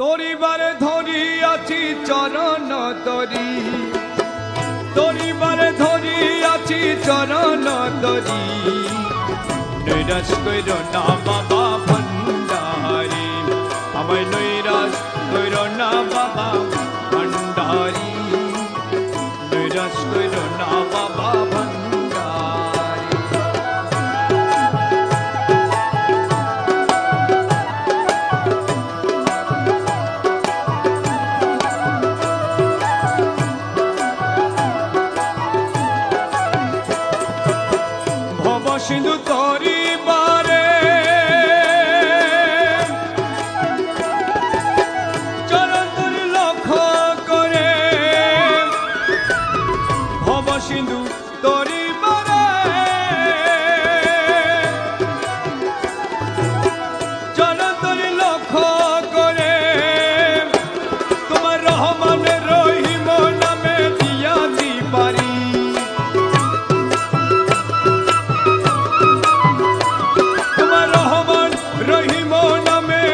তরিবারে ধরি আছি চরণ তরি। তরিবারে ধরি আছি চরণ তরি। নৈরাশ কইর না ভব সিন্ধু তরিবারে চরণ লক্ষ্য করে, তোমার রহমান রহিম নামে দিয়াছি পারি তোমার রহমান রহিম নামে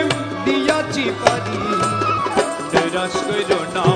দিয়াছি পারি নৈরাশ কইর না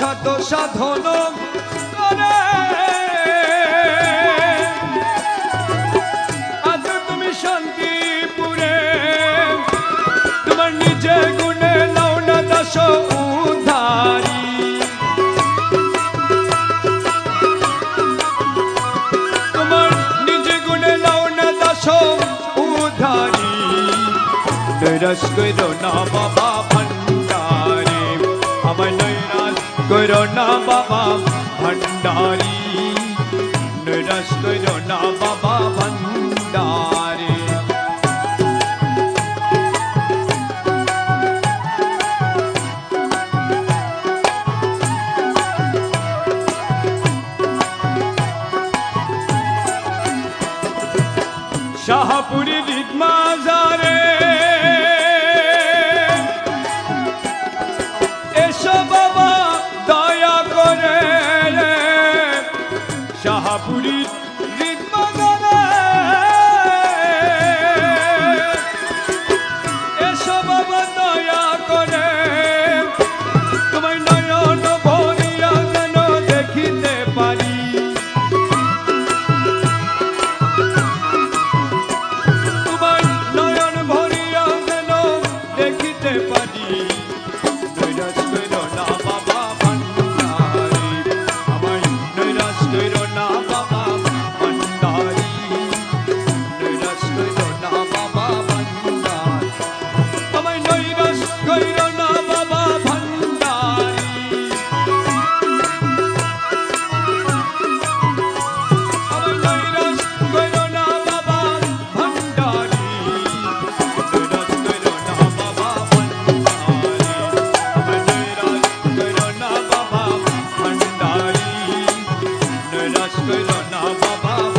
অসাধ সাধন করে। আছো তুমি শান্তিপুরে, তোমার নিজে গুণে নাও না দাস উদ্ধারি। তোমার নিজে গুণে নাও না দাস উধারি নৈরাশ কইর না বাবা। কইর না বাবা ভণ্ডারি নৈরাশ কইর না বাবা daha bulut নৈরাশ কইর না বাবা